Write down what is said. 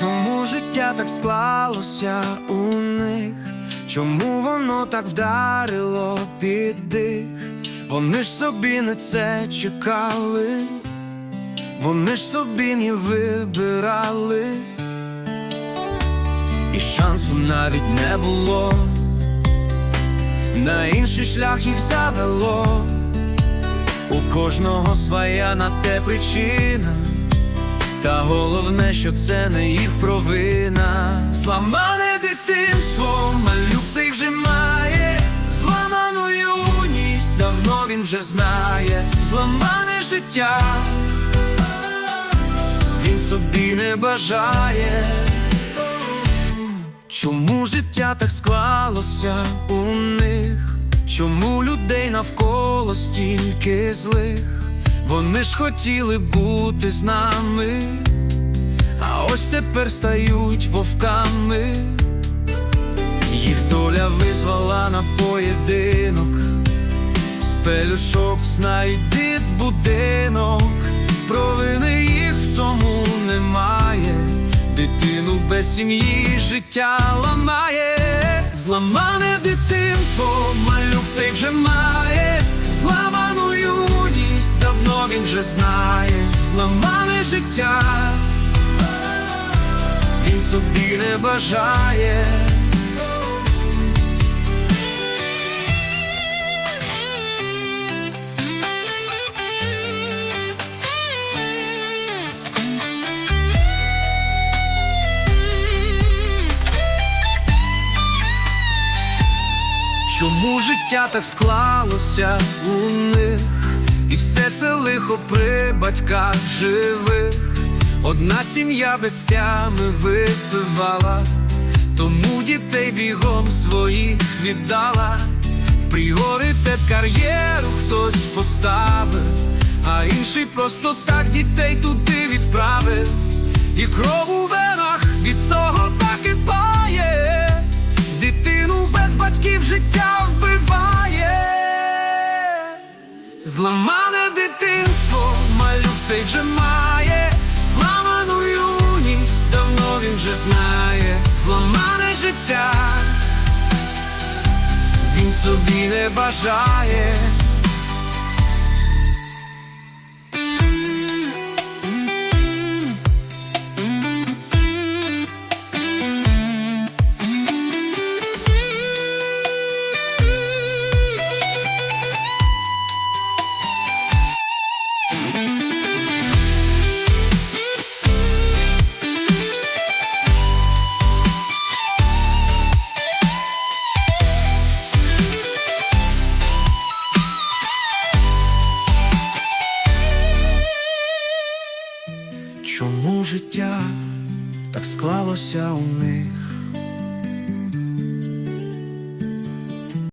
Чому життя так склалося у них? Чому воно так вдарило під дих? Вони ж собі не це чекали, вони ж собі не вибирали, і шансу навіть не було, на інший шлях їх завело, у кожного своя на те причина. Та головне, що це не їх провина. Зламане дитинство, малюк цей вже має, зламану юність, давно він вже знає, зламане життя, він собі не бажає. Чому життя так склалося у них? Чому людей навколо стільки злих? Вони ж хотіли бути з нами, а ось тепер стають вовками, їх доля визвала на поєдинок, з пелюшок знайдить будинок, провини їх в цьому немає, дитину без сім'ї життя ламає, зламане дитинство, малюк цей вже має, вже знає, зламане життя, він собі не бажає. Чому життя так склалося у них? І все це лихо при батьках живих. Одна сім'я без тями випивала, тому дітей бігом своїх віддала. В пріоритет кар'єру хтось поставив, а інший просто так дітей туди відправив. І кров у венах від цього Зламане дитинство, малюк цей вже має, зламану юність, давно він вже знає, зламане життя, він собі не бажає. Чому життя так склалося у них?